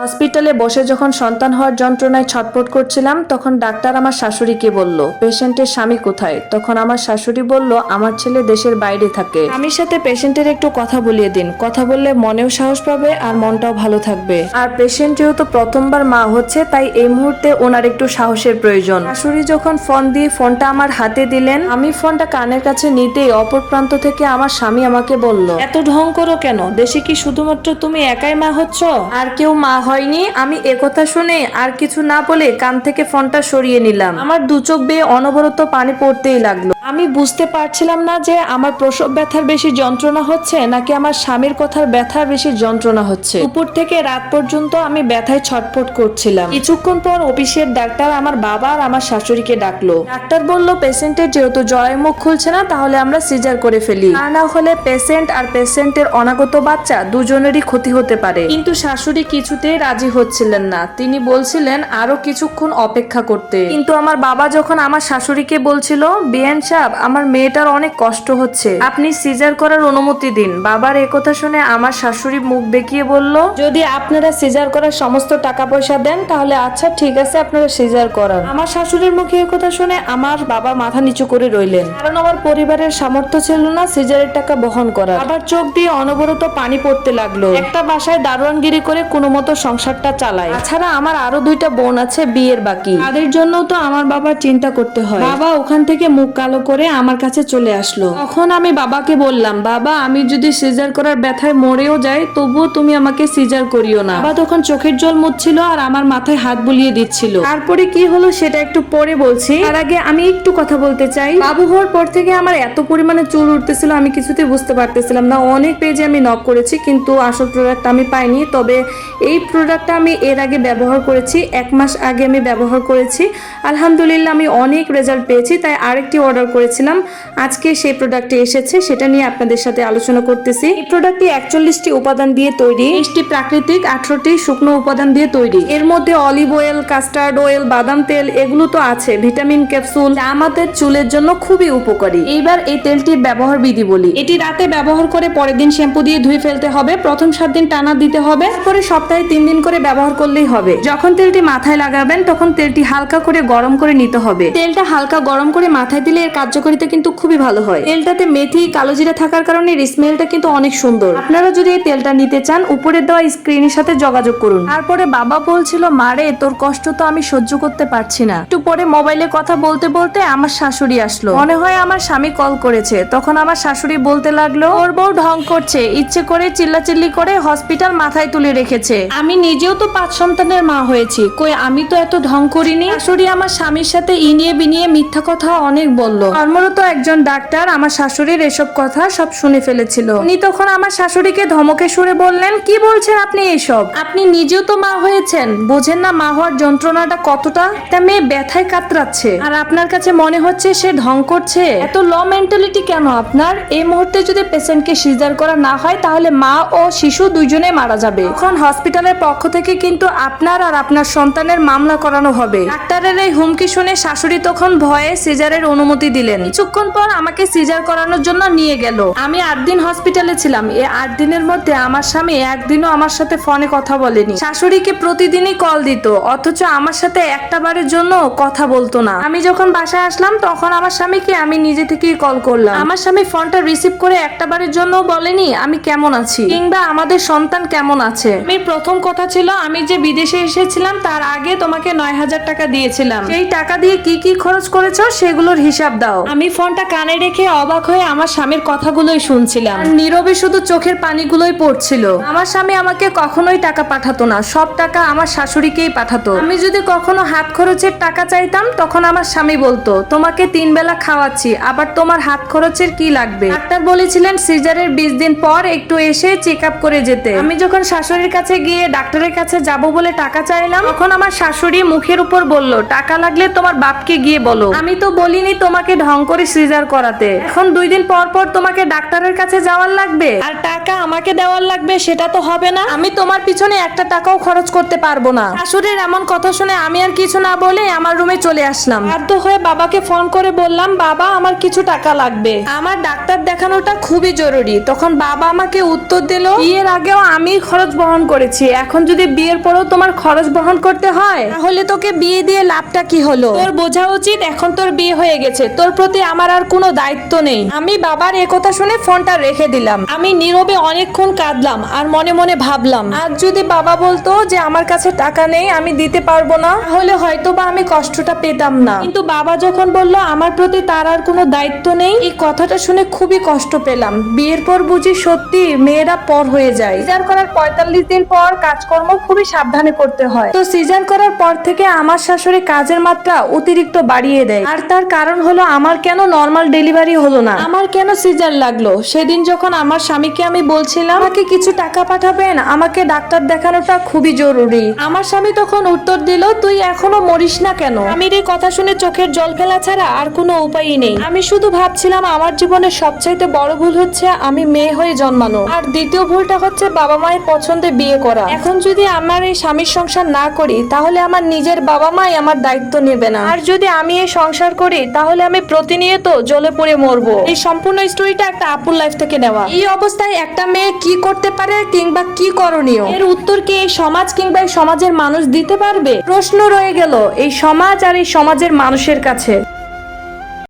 হসপিটালে বসে যখন সন্তান হওয়ার যন্ত্রণায় ছটফট করছিলাম, তখন ডাক্তার আমার শাশুড়িকে বলল, পেশেন্টের স্বামী কোথায়? তখন আমার শাশুড়ি বলল, আমার ছেলে দেশের বাইরে থাকে। স্বামীর সাথে পেশেন্টের একটু কথা বলিয়ে দিন। কথা বললে মনেও সাহস পাবে আর মনটাও ভালো থাকবে। আর পেশেন্ট যেহেতু প্রথমবার মা হচ্ছে, তাই এই মুহূর্তে ওনার একটু সাহসের প্রয়োজন। শাশুড়ি যখন ফোন দিয়ে ফোনটা আমার হাতে দিলেন, আমি ফোনটা কানের কাছে নিতেই অপর প্রান্ত থেকে আমার স্বামী আমাকে বলল, এত ঢং করো কেন? দেশে কি শুধুমাত্র তুমি একাই মা হচ্ছ? আর কেউ মা হয়নি, আমি একথা শুনে আর কিছু না বলে কান থেকে ফোনটা সরিয়ে নিলাম। আমার দু চোখ বেয়ে অনবরত পানি পড়তেই লাগল। আমি বুঝতে পারছিলাম না যে আমার প্রসব ব্যথার বেশি যন্ত্রণা হচ্ছে নাকি আমার স্বামীর কথার ব্যথার বেশি যন্ত্রণা হচ্ছে। উপর থেকে রাত পর্যন্ত আমি ব্যথায় ছটফট করছিলাম। কিছুক্ষণ পর অফিসের ডাক্তার আমার বাবা আর আমার শাশুড়িকে ডাকলো। ডাক্তার বলল, পেশেন্টের যেহেতু জরায় মুখ খুলছে না, তাহলে আমরা সিজার করে ফেলি। তা না হলে পেশেন্ট আর পেশেন্টের অনাগত বাচ্চা দুজনেরই ক্ষতি হতে পারে। কিন্তু শাশুড়ি কিছুতেই রাজি হচ্ছিলেন না। তিনি বলছিলেন, আরও কিছুক্ষণ অপেক্ষা করতে। কিন্তু আমার বাবা যখন আমার শাশুড়িকে বলছিল বিয়ান সাহেব, আমার মেয়েটার অনেক কষ্ট হচ্ছে। আপনি সিজার করার অনুমতি দিন। বাবার একথা শুনে আমার শাশুড়ি মুখ বেঁকিয়ে বলল, যদি আপনারা সিজার করার সমস্ত টাকা পয়সা দেন, তাহলে আচ্ছা ঠিক আছে, আপনারা সিজার করান। আমার শাশুড়ির মুখে একথা শুনে আমার বাবা মাথা নিচু করে রইলেন। কারণ আমার পরিবারের সামর্থ্য ছিল না সিজারের টাকা বহন করা আবার চোখ দিয়ে অনবরত পানি পড়তে লাগল। একটা বাসায় দারোয়ানগিরি করে কোনো মতো সংসারটা চালায় তাছাড়া আমার আরও দুইটা বোন আছে বিয়ের বাকি। তাদের জন্য তো আমার বাবার চিন্তা করতে হয়। বাবা ওখান থেকে মুখ কালো করে আমার কাছে চলে আসলো। তখন আমি বাবাকে বললাম বাবা আমি যদি সিজার করার ব্যথায় মরেও যাই তবুও তুমি আমাকে সিজার করিও না। বাবা তখন চোখের জল মুচ্ছিল আর আমার মাথায় হাত বুলিয়ে দিচ্ছিল। তারপরে কি হলো সেটা একটু পরে বলছি। তার আগে আমি একটু কথা বলতে চাই। বাবু হওয়ার পর থেকে আমার এত পরিমাণে চুল উঠতেছিল আমি কিছুতেই বুঝতে পারতেছিলাম না। অনেক পেজে আমি নক করেছি কিন্তু আসল প্রোডাক্ট আমি পাইনি। তবে এই প্রোডাক্টটা আমি এর আগে ব্যবহার করেছি এক মাস আগে আমি ব্যবহার করেছি। আলহামদুলিল্লাহ আমি অনেক রেজাল্ট পেয়েছি তাই আরেকটি অর্ডার করেছিলাম। আজকে সেই প্রোডাক্টটি এসেছে সেটা নিয়ে আপনাদের সাথে আলোচনা করতেছি। এই প্রোডাক্টটি একচল্লিশটি উপাদান দিয়ে তৈরি। বিশটি প্রাকৃতিক আঠারোটি শুকনো উপাদান দিয়ে তৈরি। এর মধ্যে অলিভ অয়েল কাস্টার্ড অয়েল বাদাম তেল এগুলো তো আছে। ভিটামিন ক্যাপসুল যা আমাদের চুলের জন্য খুবই উপকারী। এইবার এই তেলটির ব্যবহার বিধি বলি। এটি রাতে ব্যবহার করে পরের দিন শ্যাম্পু দিয়ে ধুয়ে ফেলতে হবে। প্রথম সাত দিন টানা দিতে হবে। তারপরে সপ্তাহে তিন দিন করে ব্যবহার করলেই হবে। যখন তেলটি মাথায় লাগাবেন, তখন তেলটি হালকা করে গরম করে নিতে হবে। তেলটা হালকা গরম করে মাথায় দিলে এর কার্যকারিতা কিন্তু খুবই ভালো হয়। তেলটাতে মেথি কালো জিরা থাকার কারণে স্মেলটা কিন্তু অনেক সুন্দর। আপনারা যদি এই তেলটা নিতে চান উপরে দেওয়া স্ক্রিনের সাথে যোগাযোগ করুন। তারপরে বাবা বলছিল মারে তোর কষ্ট তো আমি সহ্য করতে পারছি না। একটু পরে মোবাইলে কথা বলতে বলতে আমার শাশুড়ি আসলো। মনে হয় আমার স্বামী কল করেছে। তখন আমার শাশুড়ি বলতে লাগল ওর বউ ঢং করছে, ইচ্ছে করে চিল্লাচিল্লি করে হসপিটাল মাথায় তুলে রেখেছে। আমি নিজেও তো পাঁচ সন্তানের মা হয়েছি। কই, আমি তো এত ঢং করিনি? শাশুড়ি আমার স্বামীর সাথে ইনিয়ে বিনিয়ে মিথ্যা কথা অনেক বলল। কর্মরত একজন ডাক্তার, আমার শাশুড়ির এসব কথা সব শুনে ফেলেছিল। উনি তখন আমার শাশুড়িকে ধমকে সুরে বললেন, কি বলছেন আপনি এসব? আপনি নিজেও তো মা হয়েছেন। বোঝেন না মা হওয়ার যন্ত্রণাটা কতটা? তা মেয়ে ব্যথায় কাতরাচ্ছে। আর আপনার কাছে মনে হচ্ছে সে ঢং করছে? এত ল মেন্টালিটি কেন আপনার? এই মুহূর্তে যদি পেশেন্টকে সিজার করা না হয়, তাহলে মা ও শিশু দুইজনে মারা যাবে। এখন হসপিটালের পক্ষ থেকে কিন্তু আপনার আর আপনার সন্তানের মামলা করানো হবে। ডাক্তারের এই হুমকি শুনে শাশুড়ি তখন ভয়ে সিজারের অনুমতি দিলেন। কিছুক্ষণ পর আমাকে সিজার করানোর জন্য নিয়ে গেল। আমি আট দিন হসপিটালে ছিলাম। এই আট দিনের মধ্যে আমার স্বামী একদিনও আমার সাথে ফোনে কথা বলেনি। শাশুড়িকে প্রতিদিনই কল দিত, অথচ আমার সাথে একটা বারের জন্য কথা বলতো না। আমি যখন বাসায় আসলাম, তখন আমার স্বামীকে আমি নিজে থেকেই কল করলাম। আমার স্বামী ফোনটা রিসিভ করে একটা বারের জন্য বলেনি, আমি কেমন আছি? কিংবা, আমাদের সন্তান কেমন আছে? আমি প্রথম কথা ছিল, আমি যে বিদেশে এসেছিলাম, তার আগে তোমাকে নয় হাজার টাকা দিয়েছিলাম। সেই টাকা দিয়ে কি কি খরচ করেছ সেগুলোর হিসাব দাও। আমি ফোনটা কানে রেখে অবাক হয়ে আমার স্বামীর কথাগুলোই শুনছিলাম। নীরবে শুধু চোখের পানিগুলোই পড়ছিল। আমার স্বামী আমাকে কখনোই টাকা পাঠাতো না, সব টাকা আমার শাশুড়িকেই পাঠাতো। আমি যদি কখনো হাত খরচের টাকা চাইতাম, তখন আমার স্বামী বলতো, তোমাকে তিন বেলা খাওয়াচ্ছি, আবার তোমার হাত খরচের কি লাগবে? ডাক্তার বলেছিলেন, সিজারের বিশ দিন পর একটু এসে চেক আপ করে যেতে। আমি যখন শাশুড়ির কাছে গিয়ে ডাক্তারের কাছে যাব বলে টাকা চাইলাম, তখন আমার শাশুড়ি মুখের উপর বলল, টাকা লাগলে তোমার বাপকে গিয়ে বলো। আমি তো বলিনি তোমাকে ঢং করে সিজার করাতে। এখন দুই দিন পর পর তোমাকে ডাক্তারের কাছে যাওয়ার লাগবে? আর টাকা আমাকে দেওয়ার লাগবে সেটা তো হবে না। আমি তোমার পিছনে একটা টাকাও খরচ করতে পারব না। শাশুড়ির এমন কথা শুনে আমি আর কিছু না বলে আমার রুমে চলে আসলাম। বাধ্য হয়ে বাবাকে ফোন করে বললাম, বাবা, আমার কিছু টাকা লাগবে। আমার ডাক্তার দেখানোটা খুবই জরুরি। তখন বাবা আমাকে উত্তর দিল, বিয়ের আগেও আমি খরচ বহন করেছি। এখন যদি বিয়ের পরেও তোমার খরচ বহন করতে হয়, তাহলে তোকে বিয়ে দিয়ে লাভটা কি হলো? তোর বোঝা উচিত এখন তোর বিয়ে হয়ে গেছে। তোর প্রতি আমার আর কোনো দায়িত্ব নেই। আমি বাবার একথা শুনে ফোনটা রেখে দিলাম। আমি নীরবে অনেকক্ষণ কাঁদলাম আর মনে মনে ভাবলাম, আজ যদি বাবা বলতো যে আমার কাছে টাকা নেই, আমি দিতে পারব না, তাহলে হয়তো বা আমি কষ্টটা পেতাম না। কিন্তু বাবা যখন বলল, আমার প্রতি তার আর কোনো দায়িত্ব নেই, এই কথাটা শুনে খুবই কষ্ট পেলাম। বিয়ের পর বুঝি সত্যি মেয়েরা পর হয়ে যায়। সিজার করার পঁয়তাল্লিশ দিন পর কাজকর্ম খুবই সাবধানে করতে হয়। তো সিজার করার পর থেকে আমার শাশুড়ি কাজের মাত্রা অতিরিক্ত বাড়িয়ে দেয়। আর তার কারণ হলো আমার কেন নর্মাল ডেলিভারি হলো না? আমার কেন সিজার লাগল? সেদিন যখন আমার স্বামীকে আমি বলছিলাম, আমাকে কিছু টাকা পাঠাবেন? আমাকে ডাক্তার দেখানোটা খুবই জরুরি। আমার স্বামী তখন উত্তর দিল, তুই এখনও মরিস না কেন? আমির এই কথা শুনে চোখের জল ফেলা ছাড়া আর কোনো উপায়ই নেই। আমি শুধু ভাবছিলাম, আমার জীবনের সবচাইতে বড় ভুল হচ্ছে আমি মেয়ে হয়ে জন্মানো। আর দ্বিতীয় ভুলটা হচ্ছে বাবা মায়ের পছন্দে বিয়ে করা। এখন যদি আমার এই স্বামীর সংসার না করি, তাহলে আমার নিজের বাবা মাই আমার দায়িত্ব নেবে না। আর যদি আমি এই সংসার করি, তাহলে আমি প্রতিনিয়ত জলে পড়ে মরবো। এই সম্পূর্ণ স্টোরিটা একটা আপুর লাইফ থেকে নেওয়া। এই অবস্থায় একটা মেয়ে কি করতে পারে কিংবা কি করণীয়? এর উত্তর কি এই সমাজ কিংবা এই সমাজের মানুষ দিতে পারবে? প্রশ্ন রয়ে গেল, এই সমাজ আর এই সমাজের মানুষের কাছে।